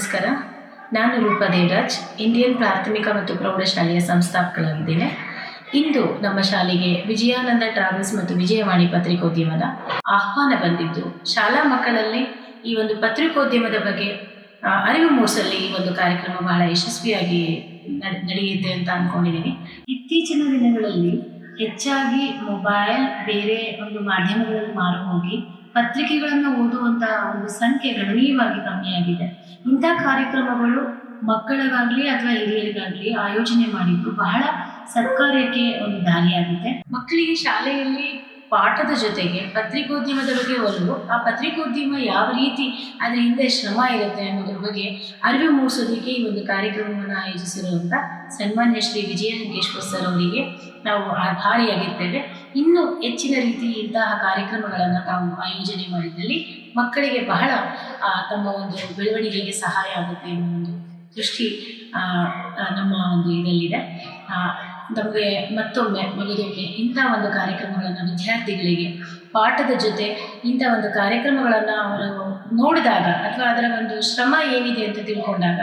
ನಮಸ್ಕಾರ. ನಾನು ರೂಪಾ ದೇವರಾಜ್, ಇಂಡಿಯನ್ ಪ್ರಾಥಮಿಕ ಮತ್ತು ಪ್ರೌಢಶಾಲೆಯ ಸಂಸ್ಥಾಪಕಳಾಗಿದ್ದೇನೆ ಇಂದು ನಮ್ಮ ಶಾಲೆಗೆ ವಿಜಯಾನಂದ ಟ್ರಾವೆಲ್ಸ್ ಮತ್ತು ವಿಜಯವಾಣಿ ಪತ್ರಿಕೋದ್ಯಮದ ಆಹ್ವಾನ ಬಂದಿದ್ದು, ಶಾಲಾ ಮಕ್ಕಳಲ್ಲಿ ಈ ಒಂದು ಪತ್ರಿಕೋದ್ಯಮದ ಬಗ್ಗೆ ಅರಿವು ಮೂಡಿಸಲಿ ಈ ಒಂದು ಕಾರ್ಯಕ್ರಮ ಬಹಳ ಯಶಸ್ವಿಯಾಗಿ ನಡ್- ನಡೆಯುತ್ತೆ ಅಂತ ಅಂದ್ಕೊಂಡಿದ್ದೀನಿ ಇತ್ತೀಚಿನ ದಿನಗಳಲ್ಲಿ ಹೆಚ್ಚಾಗಿ ಮೊಬೈಲ್ ಬೇರೆ ಒಂದು ಮಾಧ್ಯಮಗಳಲ್ಲಿ ಮಾರು ಹೋಗಿ ಪತ್ರಿಕೆಗಳನ್ನು ಓದುವಂತಹ ಒಂದು ಸಂಖ್ಯೆ ಗಣನೀಯವಾಗಿ ಕಮ್ಮಿಯಾಗಿದೆ. ಇಂಥ ಕಾರ್ಯಕ್ರಮಗಳು ಮಕ್ಕಳಿಗಾಗ್ಲಿ ಅಥವಾ ಹಿರಿಯರಿಗಾಗ್ಲಿ ಆಯೋಜನೆ ಮಾಡಿದ್ದು ಬಹಳ ಸತ್ಕಾರ್ಯಕ್ಕೆ ಒಂದು ದಾರಿಯಾಗುತ್ತೆ ಮಕ್ಕಳಿಗೆ ಶಾಲೆಯಲ್ಲಿ ಪಾಠದ ಜೊತೆಗೆ ಪತ್ರಿಕೋದ್ಯಮದ ಬಗ್ಗೆ ಒಲವು ಆ ಪತ್ರಿಕೋದ್ಯಮ ಯಾವ ರೀತಿ ಅದರ ಹಿಂದೆ ಶ್ರಮ ಇರುತ್ತೆ ಅನ್ನೋದ್ರ ಬಗ್ಗೆ ಅರಿವು ಮೂಡಿಸೋದಕ್ಕೆ ಈ ಒಂದು ಕಾರ್ಯಕ್ರಮವನ್ನು ಆಯೋಜಿಸಿರುವಂಥ ಸನ್ಮಾನ್ಯ ಶ್ರೀ ವಿಜಯ ಸರ್ ಅವರಿಗೆ ನಾವು ಆಭಾರಿಯಾಗಿರ್ತೇವೆ. ಇನ್ನೂ ಹೆಚ್ಚಿನ ರೀತಿ ಇಂತಹ ಕಾರ್ಯಕ್ರಮಗಳನ್ನು ತಾವು ಆಯೋಜನೆ ಮಾಡಿದಲ್ಲಿ ಮಕ್ಕಳಿಗೆ ಬಹಳ ತಮ್ಮ ಒಂದು ಬೆಳವಣಿಗೆಗೆ ಸಹಾಯ ಆಗುತ್ತೆ ಅನ್ನೋ ಒಂದು ದೃಷ್ಟಿ ನಮ್ಮ ಒಂದು ಇದರಲ್ಲಿದೆ ನಮಗೆ ಮತ್ತೊಮ್ಮೆ ಮಗದೊಮ್ಮೆ ಇಂಥ ಒಂದು ಕಾರ್ಯಕ್ರಮಗಳನ್ನು ವಿದ್ಯಾರ್ಥಿಗಳಿಗೆ, ಪಾಠದ ಜೊತೆ ಇಂಥ ಒಂದು ಕಾರ್ಯಕ್ರಮಗಳನ್ನು ಅವರು ನೋಡಿದಾಗ ಅಥವಾ ಅದರ ಒಂದು ಶ್ರಮ ಏನಿದೆ ಅಂತ ತಿಳ್ಕೊಂಡಾಗ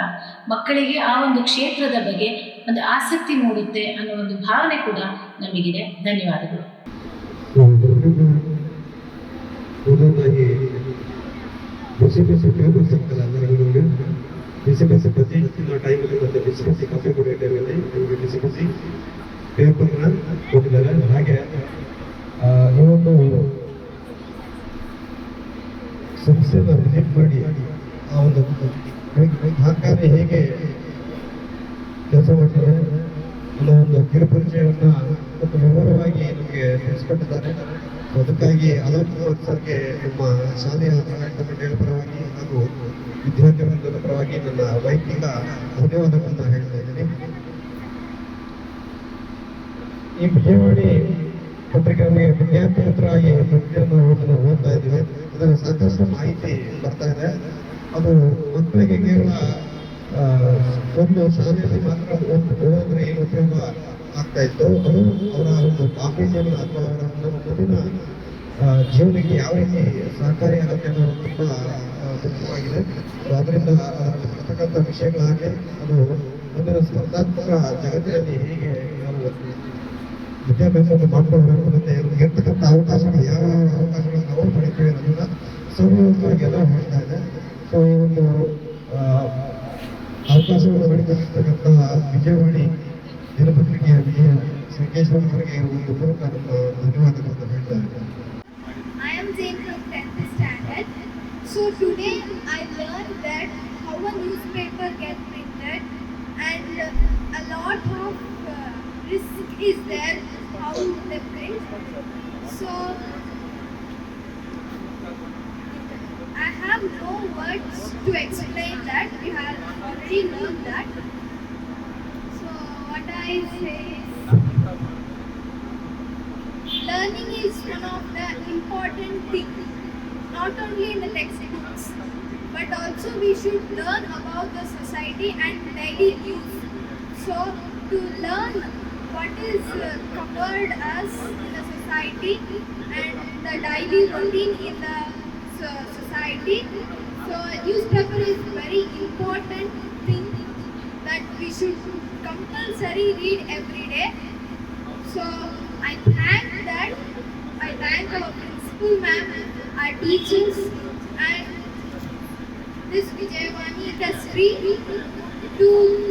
ಮಕ್ಕಳಿಗೆ ಆ ಒಂದು ಕ್ಷೇತ್ರದ ಬಗ್ಗೆ ಒಂದು ಆಸಕ್ತಿ ಮೂಡುತ್ತೆ ಅನ್ನೋ ಒಂದು ಭಾವನೆ ಕೂಡ ನಮಗಿದೆ. ಧನ್ಯವಾದಗಳು. ಬಿಸಿ ಬಿಸಿ ಅಂದರೆ ಬಜ್ಜಿ ಟೈಮಲ್ಲಿ ಮತ್ತು ಬಿಸಿ ಬಿಸಿ ಕಾಫಿ ಕುಡಿಯೋ ಟೈಮಲ್ಲಿ ನಿಮಗೆ ಬಿಸಿ ಬಿಸಿ ಪೇಪರ್ನ ಕೊಟ್ಟಿದ್ದಾರೆ. ಹಾಗೆ ಇವತ್ತು ಸಂಸ್ಥೆನ ವಿಸಿಟ್ ಮಾಡಿ ಆ ಒಂದು ಕಾರ್ಖಾನೆ ಹೇಗೆ ಕೆಲಸ ಮಾಡ್ತಾರೆ ಅನ್ನೋ ಒಂದು ಕಿರುಪರಿಚಯವನ್ನ ಮತ್ತು ವಿವರವಾಗಿ ನಮಗೆ ತಿಳಿಸ್ಕೊಟ್ಟಿದ್ದಾರೆ. ಅದಕ್ಕಾಗಿ ಅಲೋಕ್ ಸರ್ಗೆ ನಮ್ಮ ಶಾಲೆಯ ಆಡಳಿತ ಮಂಡಳಿಯ ಪರವಾಗಿ ಹಾಗೂ ವಿದ್ಯಾರ್ಥಿ ವೃಂದದ ಪರವಾಗಿ ನನ್ನ ವೈಯಕ್ತಿಕ ಧನ್ಯವಾದಗಳನ್ನು ಹೇಳ್ತಾ ಇದ್ದೀನಿ. ಈ ಬಿಜೆಪಿ ಪತ್ರಿಕೆಗಳಿಗೆ ವಿದ್ಯಾರ್ಥಿ ಮಿತ್ರರಾಗಿ ಪ್ರತಿಯನ್ನು ಓದ್ತಾ ಇದ್ದೀವಿ. ಅದರ ಸಾಕಷ್ಟು ಮಾಹಿತಿ ಬರ್ತಾ ಇದೆ. ಅದು ಮಕ್ಕಳಿಗೆ ಕೇವಲ ಒಂದು ಶಾಲೆಯಲ್ಲಿ ಮಾತ್ರ ಓದ್- ಓದಿದ್ರೆ ಏನು ಉಪಯೋಗ ಆಗ್ತಾ ಇತ್ತು. ಅದು ಅವರ ಒಂದು ಪಾಪಿ ಜೀವನ ಅಥವಾ ಅವರ ಒಂದು ಮುಂದಿನ ಜೀವನಕ್ಕೆ ಯಾವ ರೀತಿ ಸಹಕಾರಿ ಆಗುತ್ತೆ ಅನ್ನೋದು ತುಂಬ ಮುಖ್ಯವಾಗಿದೆ. ಅದರಿಂದ ಬರ್ತಕ್ಕಂಥ ವಿಷಯಗಳಾಗಲಿ ಅದು ಮುಂದಿನ ಸ್ಪರ್ಧಾತ್ಮಕ ಜಗತ್ತಿನಲ್ಲಿ ಹೇಗೆ ನಾವು ವಿದ್ಯಾಭ್ಯಾಸವನ್ನು ಮಾಡ್ಕೊಳ್ಬೇಕು ಮತ್ತೆ ಇರ್ತಕ್ಕಂಥ ಅವಕಾಶಗಳು ಯಾವ ಅವಕಾಶಗಳು ನಾವು ಪಡಿತೀವಿ ಅನ್ನೋದನ್ನ ಸಂಪೂರ್ಣವಾಗಿ ಎಲ್ಲ ಹೇಳ್ತಾ ಇದೆ ಸೊ ಈ ಒಂದು ಅವಕಾಶಗಳು ಪಡಿತಕ್ಕಂಥ ವಿಜಯವಾಣಿ ದಿನಪತ್ರಿಕೆಯ ಸಂಕೇಶ್ವರ ಅವರಿಗೆ ಒಂದು ಪೂರ್ವಕ ನಮ್ಮ ಧನ್ಯವಾದಗಳನ್ನು ಹೇಳ್ತಾ ಇದ್ದೇನೆ I am Jane from 10th standard. So, today I learned that is there how they print. So I have no words to explain that. We have already learned that. So what I say is learning is one of the important things not only in the textbooks but also we should learn about the society and daily use so to learn what is uh, covered us in the society and the daily routine in the society so newspaper is very important thing that we should compulsory read every day so I thank that. I thank our principal ma'am, our teachers, and this Vijayawani industry to